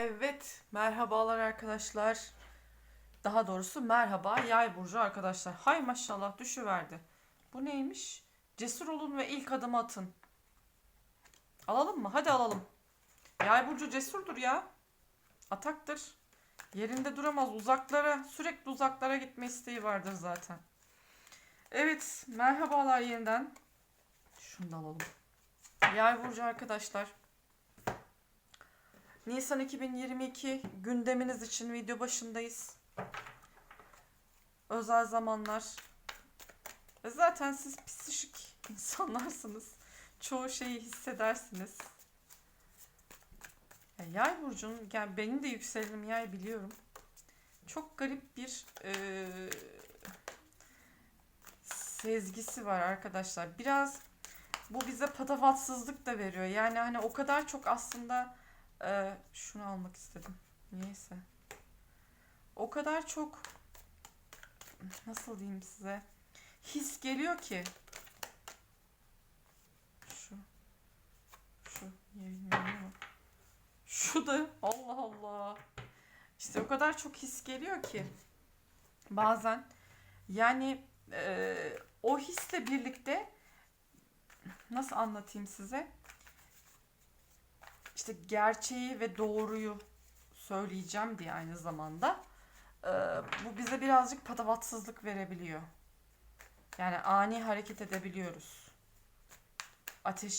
Evet, merhabalar arkadaşlar. Daha doğrusu merhaba Yay burcu arkadaşlar. Hay maşallah düşüverdi. Bu neymiş? Cesur olun ve ilk adımı atın. Alalım mı? Hadi alalım. Yay burcu cesurdur ya. Ataktır. Yerinde duramaz. Uzaklara, sürekli uzaklara gitme isteği vardır zaten. Evet, merhabalar yeniden. Şunu da alalım. Yay burcu arkadaşlar. Nisan 2022 gündeminiz için video başındayız. Özel zamanlar. Zaten siz psişik insanlarsınız. Çoğu şeyi hissedersiniz. Ya yay burcunun, yani benim de yükselenim yay biliyorum. Çok garip bir eee, sezgisi var arkadaşlar. Biraz bu bize patavatsızlık da veriyor. Yani hani o kadar çok aslında ee, şunu almak istedim. Niyeyse. O kadar çok nasıl diyeyim size his geliyor ki şu şu? Şu da Allah Allah. İşte o kadar çok his geliyor ki bazen yani e, o hisle birlikte nasıl anlatayım size? İşte gerçeği ve doğruyu söyleyeceğim diye aynı zamanda e, bu bize birazcık patavatsızlık verebiliyor. Yani ani hareket edebiliyoruz. Ateş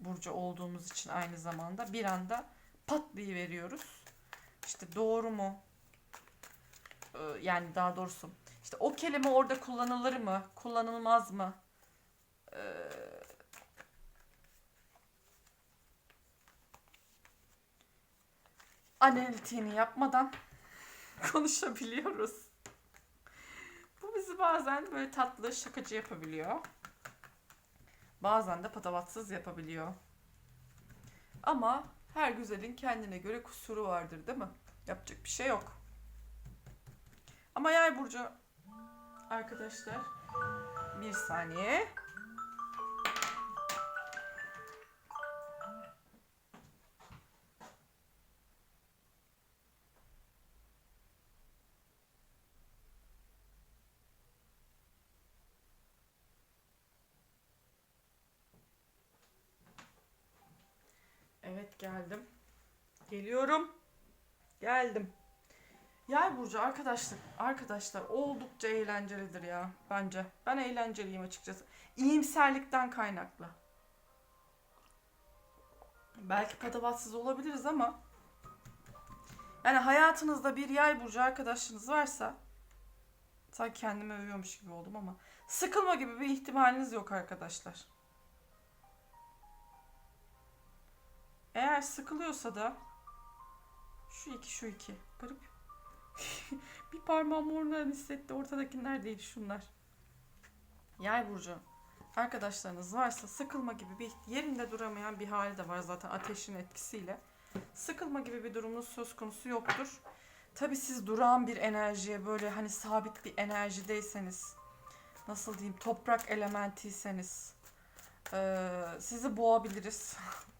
burcu olduğumuz için aynı zamanda bir anda patlayıveriyoruz. İşte doğru mu? E, yani daha doğrusu işte o kelime orada kullanılır mı? Kullanılmaz mı? E, analitiğini yapmadan konuşabiliyoruz. Bu bizi bazen böyle tatlı şakacı yapabiliyor. Bazen de patavatsız yapabiliyor. Ama her güzelin kendine göre kusuru vardır değil mi? Yapacak bir şey yok. Ama yay burcu arkadaşlar bir saniye. Evet geldim. Geliyorum. Geldim. Yay burcu arkadaşlar arkadaşlar oldukça eğlencelidir ya bence. Ben eğlenceliyim açıkçası. İyimserlikten kaynaklı. Belki patavatsız olabiliriz ama yani hayatınızda bir yay burcu arkadaşınız varsa sanki kendimi övüyormuş gibi oldum ama sıkılma gibi bir ihtimaliniz yok arkadaşlar. Eğer sıkılıyorsa da şu iki şu iki. Garip. bir parmağım oradan hissetti. Ortadakiler değil şunlar. Yay burcu. Arkadaşlarınız varsa sıkılma gibi bir yerinde duramayan bir hali de var zaten ateşin etkisiyle. Sıkılma gibi bir durumunuz söz konusu yoktur. Tabi siz durağan bir enerjiye böyle hani sabit bir enerjideyseniz nasıl diyeyim toprak elementiyseniz sizi boğabiliriz.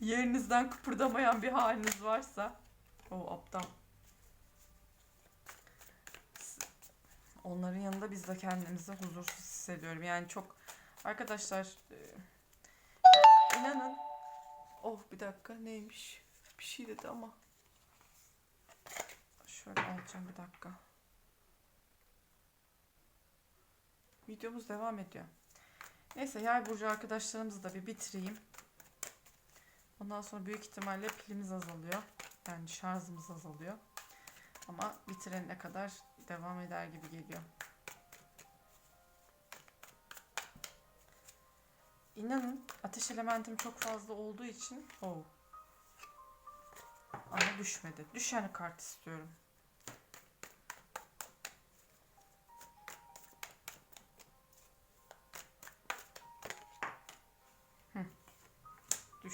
yerinizden kıpırdamayan bir haliniz varsa o aptal. Onların yanında biz de kendimizi huzursuz hissediyorum. Yani çok arkadaşlar e, inanın oh bir dakika neymiş bir şey dedi ama şöyle alacağım bir dakika. Videomuz devam ediyor. Neyse yay burcu arkadaşlarımızı da bir bitireyim. Ondan sonra büyük ihtimalle pilimiz azalıyor. Yani şarjımız azalıyor. Ama bitirene kadar devam eder gibi geliyor. İnanın ateş elementim çok fazla olduğu için oh. Ama düşmedi. Düşen kart istiyorum.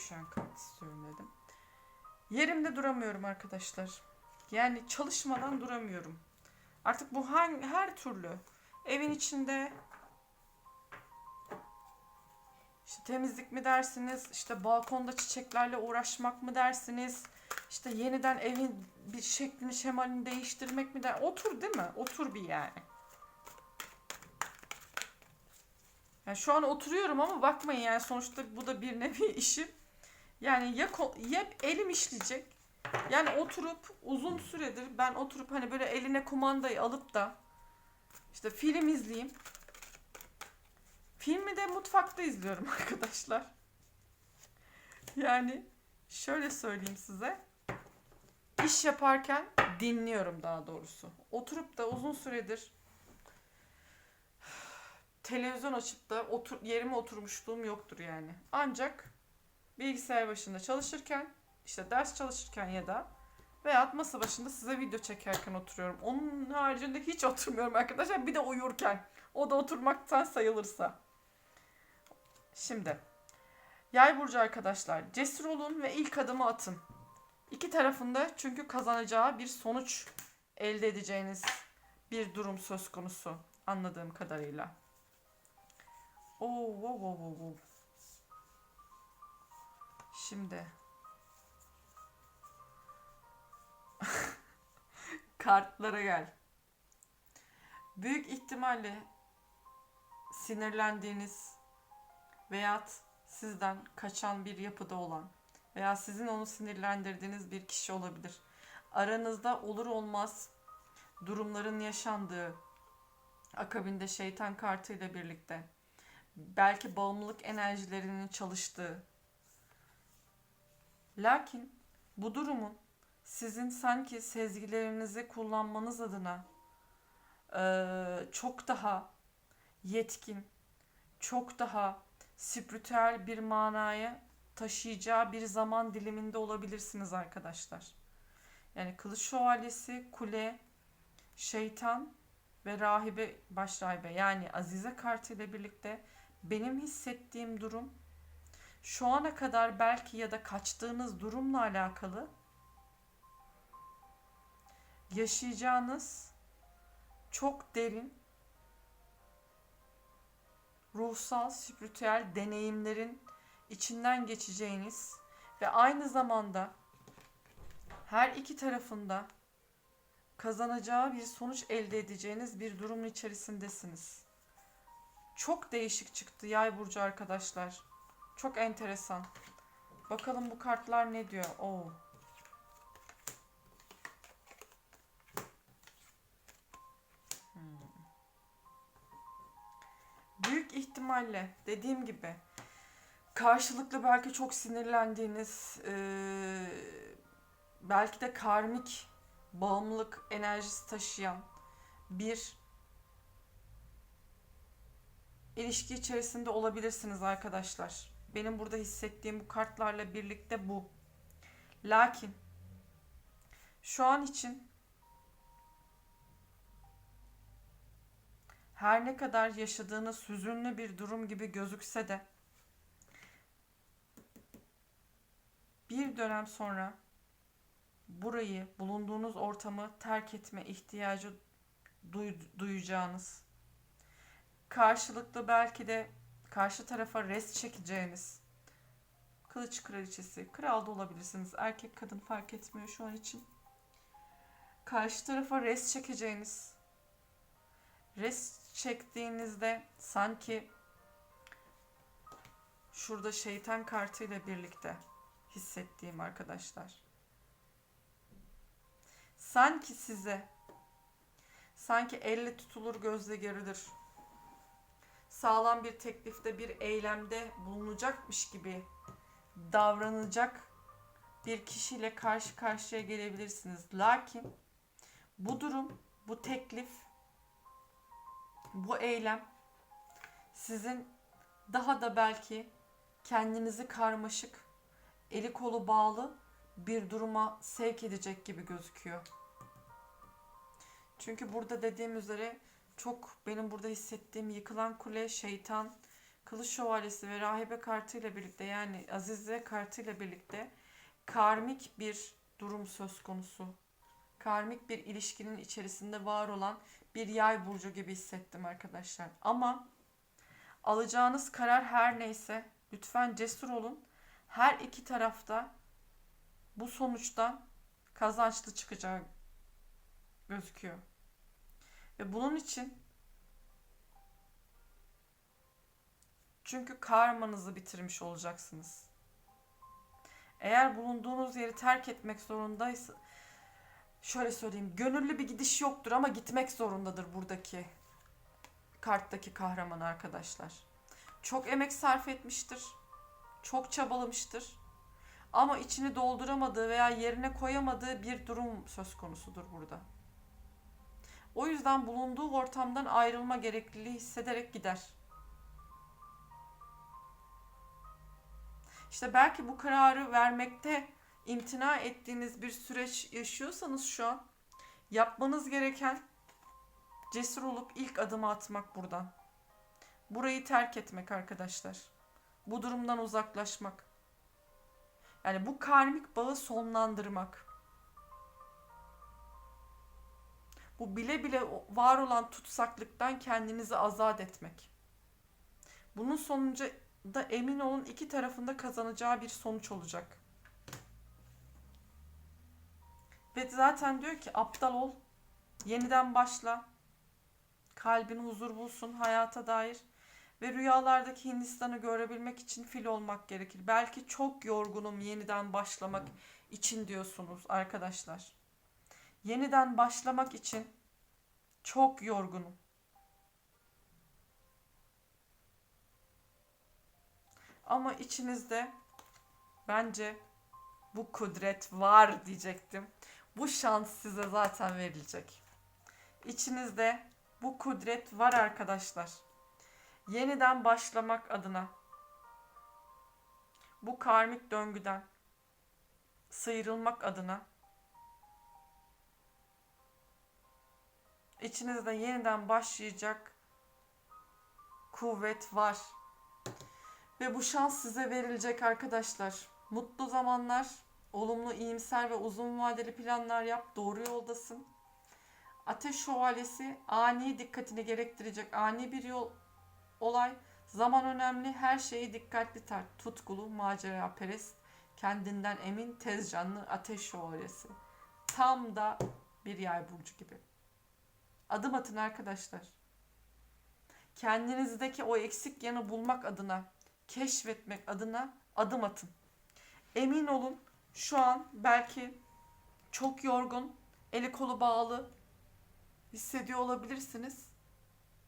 Düşen kart istiyorum dedim. Yerimde duramıyorum arkadaşlar. Yani çalışmadan duramıyorum. Artık bu hangi, her türlü evin içinde işte temizlik mi dersiniz, işte balkonda çiçeklerle uğraşmak mı dersiniz, işte yeniden evin bir şeklini şemalini değiştirmek mi der? Otur değil mi? Otur bir yani. Yani şu an oturuyorum ama bakmayın yani sonuçta bu da bir nevi işim. Yani ya, ya elim işleyecek. Yani oturup uzun süredir ben oturup hani böyle eline kumandayı alıp da işte film izleyeyim. Filmi de mutfakta izliyorum arkadaşlar. Yani şöyle söyleyeyim size. İş yaparken dinliyorum daha doğrusu. Oturup da uzun süredir televizyon açıp da otur, yerime oturmuşluğum yoktur yani. Ancak bilgisayar başında çalışırken, işte ders çalışırken ya da veya masa başında size video çekerken oturuyorum. Onun haricinde hiç oturmuyorum arkadaşlar. Bir de uyurken. O da oturmaktan sayılırsa. Şimdi. Yay burcu arkadaşlar. Cesur olun ve ilk adımı atın. İki tarafında çünkü kazanacağı bir sonuç elde edeceğiniz bir durum söz konusu anladığım kadarıyla. Oo, wow, wow, wow, wow. Şimdi kartlara gel. Büyük ihtimalle sinirlendiğiniz veyahut sizden kaçan bir yapıda olan veya sizin onu sinirlendirdiğiniz bir kişi olabilir. Aranızda olur olmaz durumların yaşandığı akabinde şeytan kartıyla birlikte belki bağımlılık enerjilerinin çalıştığı lakin bu durumun sizin sanki sezgilerinizi kullanmanız adına eee, çok daha yetkin, çok daha spiritüel bir manaya taşıyacağı bir zaman diliminde olabilirsiniz arkadaşlar. Yani kılıç şövalyesi, kule, şeytan ve rahibe, baş rahibe yani Azize kartı ile birlikte benim hissettiğim durum şu ana kadar belki ya da kaçtığınız durumla alakalı yaşayacağınız çok derin ruhsal, spiritüel deneyimlerin içinden geçeceğiniz ve aynı zamanda her iki tarafında kazanacağı bir sonuç elde edeceğiniz bir durumun içerisindesiniz. Çok değişik çıktı yay burcu arkadaşlar. Çok enteresan. Bakalım bu kartlar ne diyor? Oo. Hmm. Büyük ihtimalle dediğim gibi karşılıklı belki çok sinirlendiğiniz eee, belki de karmik bağımlılık enerjisi taşıyan bir ilişki içerisinde olabilirsiniz arkadaşlar. Benim burada hissettiğim bu kartlarla birlikte bu. Lakin şu an için her ne kadar yaşadığınız hüzünlü bir durum gibi gözükse de bir dönem sonra burayı, bulunduğunuz ortamı terk etme ihtiyacı duy- duyacağınız, karşılıklı belki de karşı tarafa rest çekeceğiniz, kılıç kraliçesi, kral da olabilirsiniz, erkek kadın fark etmiyor şu an için. Karşı tarafa rest çekeceğiniz, rest çektiğinizde sanki şurada şeytan kartıyla birlikte hissettiğim arkadaşlar. Sanki size sanki elle tutulur gözle görülür. Sağlam bir teklifte bir eylemde bulunacakmış gibi davranacak bir kişiyle karşı karşıya gelebilirsiniz. Lakin bu durum, bu teklif, bu eylem sizin daha da belki kendinizi karmaşık, eli kolu bağlı bir duruma sevk edecek gibi gözüküyor. Çünkü burada dediğim üzere çok benim burada hissettiğim yıkılan kule, şeytan, kılıç şövalyesi ve rahibe kartıyla birlikte yani Azize kartıyla birlikte karmik bir durum söz konusu. Karmik bir ilişkinin içerisinde var olan bir yay burcu gibi hissettim arkadaşlar. Ama alacağınız karar her neyse lütfen cesur olun. Her iki tarafta bu sonuçtan kazançlı çıkacağı gözüküyor. Ve bunun için çünkü karmanızı bitirmiş olacaksınız. Eğer bulunduğunuz yeri terk etmek zorundaysa şöyle söyleyeyim gönüllü bir gidiş yoktur ama gitmek zorundadır buradaki karttaki kahraman arkadaşlar. Çok emek sarf etmiştir. Çok çabalamıştır. Ama içini dolduramadığı veya yerine koyamadığı bir durum söz konusudur burada. O yüzden bulunduğu ortamdan ayrılma gerekliliği hissederek gider. İşte belki bu kararı vermekte imtina ettiğiniz bir süreç yaşıyorsanız şu an yapmanız gereken cesur olup ilk adımı atmak buradan. Burayı terk etmek arkadaşlar. Bu durumdan uzaklaşmak. Yani bu karmik bağı sonlandırmak. Bu bile bile var olan tutsaklıktan kendinizi azat etmek. Bunun sonucu da emin olun iki tarafında kazanacağı bir sonuç olacak. Ve zaten diyor ki aptal ol, yeniden başla, kalbin huzur bulsun hayata dair ve rüyalardaki Hindistan'ı görebilmek için fil olmak gerekir. Belki çok yorgunum yeniden başlamak için diyorsunuz arkadaşlar. Yeniden başlamak için çok yorgunum. Ama içinizde bence bu kudret var diyecektim. Bu şans size zaten verilecek. İçinizde bu kudret var arkadaşlar. Yeniden başlamak adına bu karmik döngüden sıyrılmak adına içinizde yeniden başlayacak kuvvet var. Ve bu şans size verilecek arkadaşlar. Mutlu zamanlar, olumlu, iyimser ve uzun vadeli planlar yap. Doğru yoldasın. Ateş şövalyesi ani dikkatini gerektirecek ani bir yol olay. Zaman önemli. Her şeyi dikkatli tart. Tutkulu, macera perest, kendinden emin, tez canlı ateş şövalyesi. Tam da bir yay burcu gibi. Adım atın arkadaşlar. Kendinizdeki o eksik yanı bulmak adına, keşfetmek adına adım atın. Emin olun şu an belki çok yorgun, eli kolu bağlı hissediyor olabilirsiniz.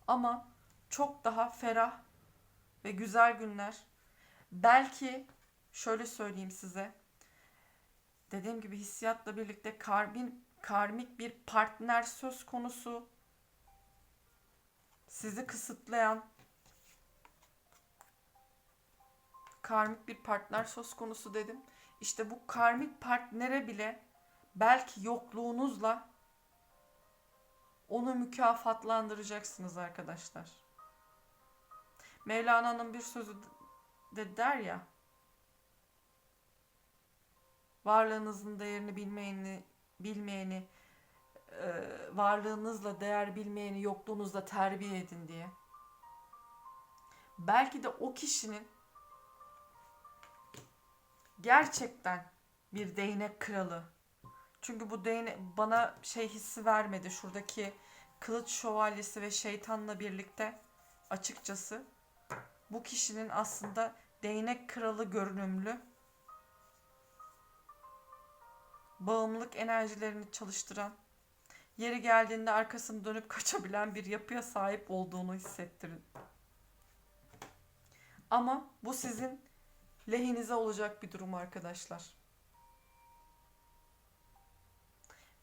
Ama çok daha ferah ve güzel günler. Belki şöyle söyleyeyim size. Dediğim gibi hissiyatla birlikte karbin, karmik bir partner söz konusu. Sizi kısıtlayan karmik bir partner söz konusu dedim. İşte bu karmik partnere bile belki yokluğunuzla onu mükafatlandıracaksınız arkadaşlar. Mevlana'nın bir sözü de der ya varlığınızın değerini bilmeyeni bilmeyeni e, varlığınızla değer bilmeyeni yokluğunuzla terbiye edin diye. Belki de o kişinin gerçekten bir değnek kralı. Çünkü bu değnek bana şey hissi vermedi. Şuradaki kılıç şövalyesi ve şeytanla birlikte açıkçası bu kişinin aslında değnek kralı görünümlü bağımlılık enerjilerini çalıştıran, yeri geldiğinde arkasını dönüp kaçabilen bir yapıya sahip olduğunu hissettirin. Ama bu sizin lehinize olacak bir durum arkadaşlar.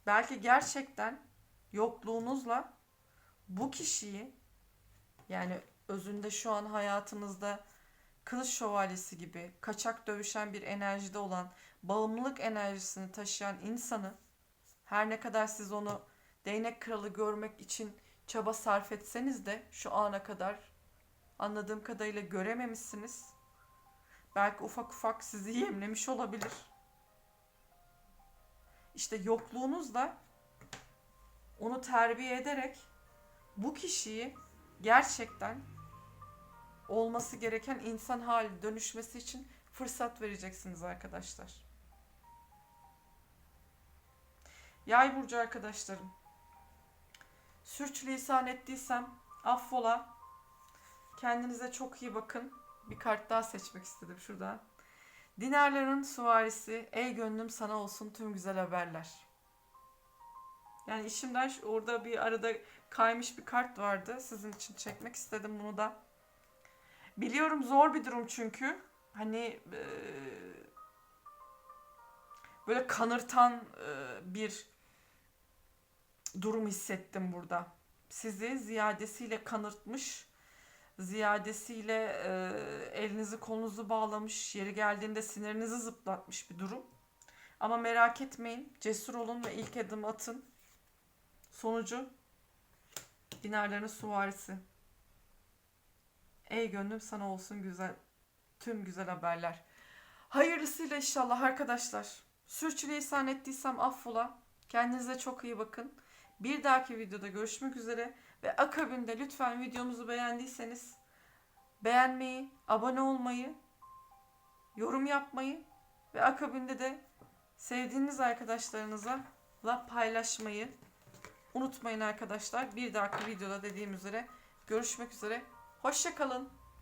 Belki gerçekten yokluğunuzla bu kişiyi yani özünde şu an hayatınızda kılıç şövalyesi gibi kaçak dövüşen bir enerjide olan bağımlılık enerjisini taşıyan insanı her ne kadar siz onu değnek kralı görmek için çaba sarf etseniz de şu ana kadar anladığım kadarıyla görememişsiniz. Belki ufak ufak sizi yemlemiş olabilir. İşte yokluğunuzla onu terbiye ederek bu kişiyi gerçekten olması gereken insan hali dönüşmesi için fırsat vereceksiniz arkadaşlar. Yay burcu arkadaşlarım. Sürçülisan ettiysem affola. Kendinize çok iyi bakın. Bir kart daha seçmek istedim şuradan. Dinarların suvarisi, ey gönlüm sana olsun tüm güzel haberler. Yani işimden orada bir arada kaymış bir kart vardı. Sizin için çekmek istedim bunu da. Biliyorum zor bir durum çünkü. Hani eee, böyle kanırtan eee, bir durum hissettim burada. Sizi ziyadesiyle kanırtmış, ziyadesiyle eee, elinizi kolunuzu bağlamış, yeri geldiğinde sinirinizi zıplatmış bir durum. Ama merak etmeyin, cesur olun ve ilk adım atın. Sonucu dinarların suvarisi. Ey gönlüm sana olsun güzel tüm güzel haberler. Hayırlısıyla inşallah arkadaşlar. Sürçülisan ettiysem affola. Kendinize çok iyi bakın. Bir dahaki videoda görüşmek üzere ve akabinde lütfen videomuzu beğendiyseniz beğenmeyi, abone olmayı, yorum yapmayı ve akabinde de sevdiğiniz arkadaşlarınıza la paylaşmayı unutmayın arkadaşlar. Bir dahaki videoda dediğim üzere görüşmek üzere. Hoşçakalın.